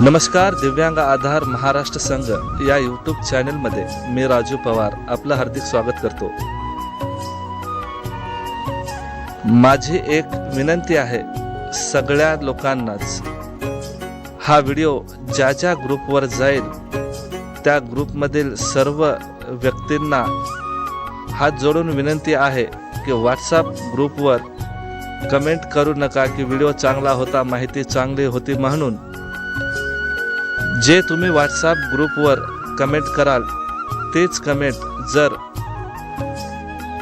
नमस्कार दिव्यांग आधार महाराष्ट्र संघ या यूट्यूब चॅनलमध्ये मी राजू पवार आपलं हार्दिक स्वागत करतो. माझी एक विनंती आहे सगळ्या लोकांनाच. हा व्हिडिओ ज्या ज्या ग्रुपवर जाईल त्या ग्रुपमधील सर्व व्यक्तींना हात जोडून विनंती आहे की व्हॉट्सअप ग्रुपवर कमेंट करू नका की व्हिडिओ चांगला होता माहिती चांगली होती म्हणून. जे तुम्ही व्हॉट्सअप ग्रुपवर कमेंट कराल तेच कमेंट जर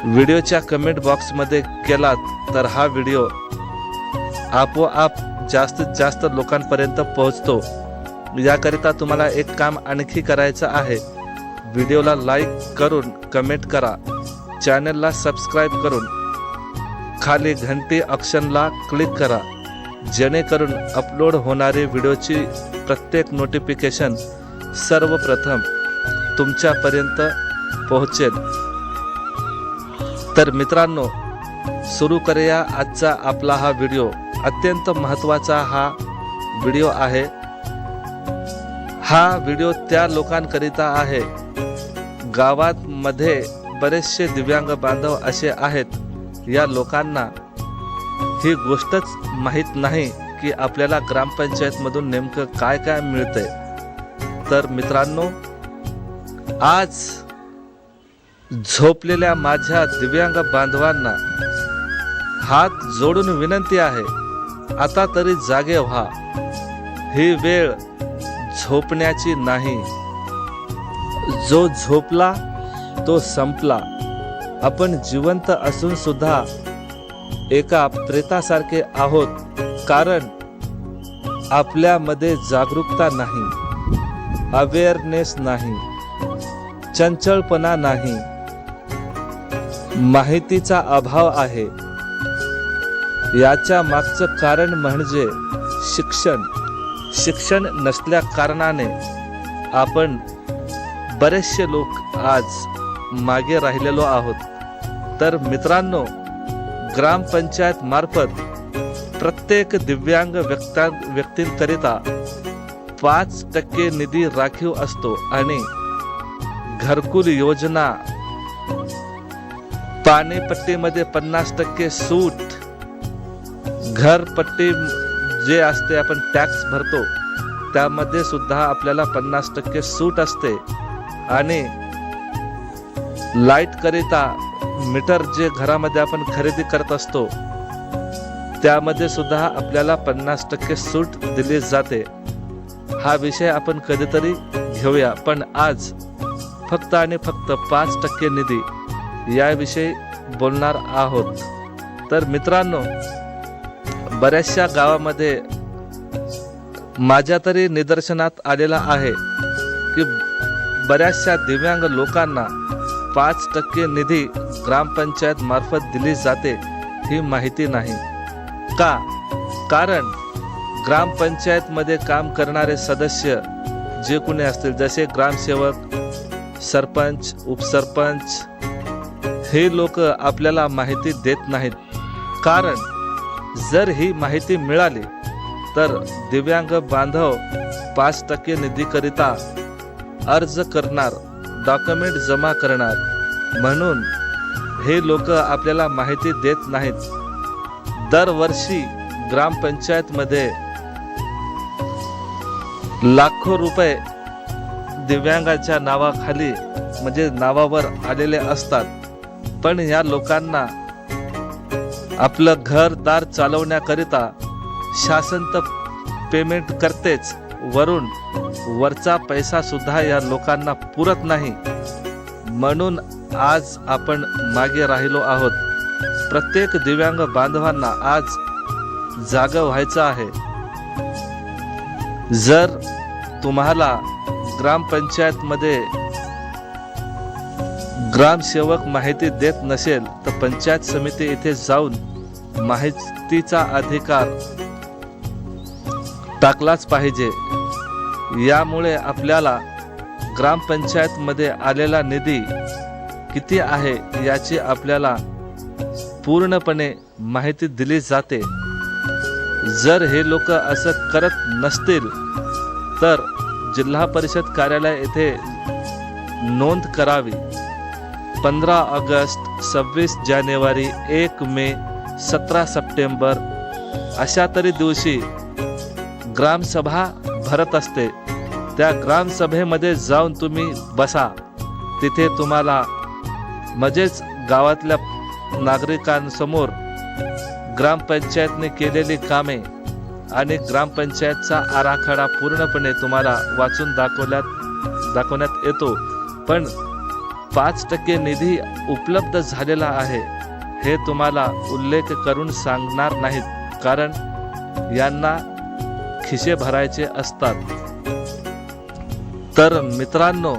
व्हिडिओच्या कमेंट बॉक्समध्ये केलात तर हा व्हिडिओ आपोआप जास्तीत जास्त लोकांपर्यंत पोहोचतो. याकरिता तुम्हाला एक काम आणखी करायचं आहे. व्हिडिओला लाईक करून कमेंट करा. चॅनलला सबस्क्राईब करून खाली घंटी ऑप्शनला क्लिक करा. जेणेकरून अपलोड होणारी व्हिडिओची प्रत्येक नोटिफिकेशन सर्वप्रथम तुमच्यापर्यंत पोहोचेल. तर मित्रांनो सुरू करूया आजचा आपला हा व्हिडिओ अत्यंत महत्त्वाचा हा व्हिडिओ आहे. हा व्हिडिओ त्या लोकांकरिता आहे. गावात मध्ये बरेचसे दिव्यांग बांधव असे आहेत. या लोकांना ही गोष्टच माहीत नाही की आपल्याला ग्रामपंचायतमधून नेमकं काय काय मिळतंय. तर मित्रांनो आज झोपलेल्या माझ्या दिव्यांग बांधवांना हात जोडून विनंती आहे आता तरी जागे व्हा. ही वेळ झोपण्याची नाही. जो झोपला तो संपला. आपण जिवंत असून सुद्धा एका प्रेतासारखे आहोत कारण आपल्यामध्ये जागरूकता नाही अवेअरनेस नाही चंचलपणा नाही. माहितीचा अभाव आहे. याच्या मागचं कारण म्हणजे शिक्षण. शिक्षण नसल्या कारणाने आपण बरेचसे लोक आज मागे राहिलेलो आहोत. तर मित्रांनो ग्रामपंचायत मार्फत प्रत्येक दिव्यांग व्यक्ता व्यक्तींकरिता पाच टक्के निधी राखीव असतो आणि घरकुल योजना पाणीपट्टीमध्ये पन्नास टक्के सूट घरपट्टी जे असते आपण टॅक्स भरतो त्यामध्ये सुद्धा आपल्याला पन्नास टक्के सूट असते. आणि लाईटकरिता मीटर जे घरामध्ये आपण खरेदी करत असतो त्यामध्ये सुद्धा आपल्याला पन्नास टक्के सूट दिली जाते. हा विषय आपण कधीतरी घेऊया पण आज फक्त आणि फक्त पाच टक्के निधी याविषयी बोलणार आहोत. तर मित्रांनो बऱ्याचशा गावामध्ये माझ्या तरी निदर्शनात आलेला आहे की बऱ्याचशा दिव्यांग लोकांना पाच टक्के निधी ग्रामपंचायत मार्फत दिली जाते ही माहिती नाही. का? कारण ग्रामपंचायतमध्ये काम करणारे सदस्य जे कोणी असतील जसे ग्रामसेवक सरपंच उपसरपंच हे लोक आपल्याला माहिती देत नाहीत. कारण जर ही माहिती मिळाली तर दिव्यांग बांधव पाच टक्के निधीकरिता अर्ज करणार डॉक्युमेंट जमा करणार. म्हणून हे लोक आपल्याला माहिती देत नाहीत. दरवर्षी ग्रामपंचायतमध्ये लाखो रुपये दिव्यांगाच्या नावाखाली म्हणजे नावावर आलेले असतात. पण या लोकांना आपलं घरदार चालवण्याकरिता शासन तर पेमेंट करतेच. वरून वरचा पैसा सुद्धा या लोकांना पुरत नाही. म्हणून आज आपण मागे राहिलो आहोत. प्रत्येक दिव्यांग बांधवांना आज जाग व्हायचं आहे. जर तुम्हाला ग्रामपंचायतमध्ये ग्रामसेवक माहिती देत नसेल तर पंचायत समिती इथे जाऊन माहितीचा अधिकार टाकलाच पाहिजे. यामुळे आपल्याला ग्रामपंचायतमध्ये आलेला निधी किती आहे याची आपल्याला पूर्णपणे माहिती दिली जाते. जर हे लोक असं करत नसतील तर जिल्हा परिषद कार्यालय येथे नोंद करावी. पंधरा ऑगस्ट सव्वीस जानेवारी एक मे सतरा सप्टेंबर अशा तरी दिवशी ग्रामसभा भरत असते. त्या ग्रामसभेमध्ये जाऊन तुम्ही बसा. तिथे तुम्हाला म्हणजेच गावातल्या नागरिकांसमोर ग्रामपंचायतने केलेली कामे आणि ग्रामपंचायतचा आराखडा पूर्णपणे तुम्हाला वाचून दाखवल्यात दाखवण्यात येतो. पण पाच टक्के निधी उपलब्ध झालेला आहे हे तुम्हाला उल्लेख करून सांगणार नाहीत. कारण यांना खिसे भरायचे असतात. तर मित्रांनो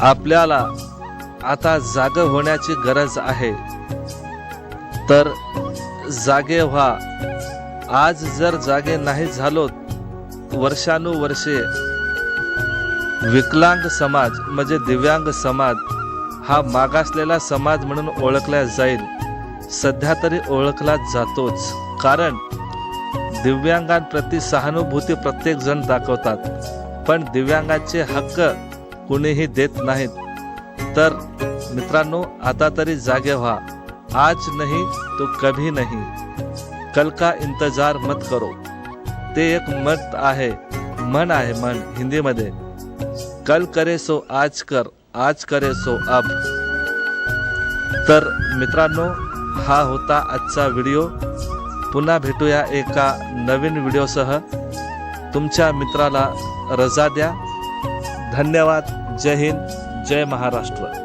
आपल्याला आता जाग होण्याची गरज आहे. तर जागे व्हा. आज जर जागे नाही झालो वर्षानुवर्षे विकलांग समाज म्हणजे दिव्यांग समाज हा मागासलेला समाज म्हणून ओळखला जाईल. सध्या तरी ओळखला जातोच. कारण दिव्यांगांप्रती सहानुभूती प्रत्येक जण दाखवतात. पण दिव्यांगाचे हक्क कुणीही देत नाहीत. तर मित्रांनो आता तरी जागे व्हा. आज नाही तो कभी नाही. कल का इंतजार मत करो. ते एक मत आहे मन आहे मन हिंदीमध्ये. कल करे सो आज कर आज करे सो अब. तर मित्रांनो हा होता आजचा व्हिडिओ. पुन्हा भेटूया एका नवीन व्हिडिओसह. तुमच्या मित्राला रजा द्या. धन्यवाद. जय हिंद. जय महाराष्ट्र.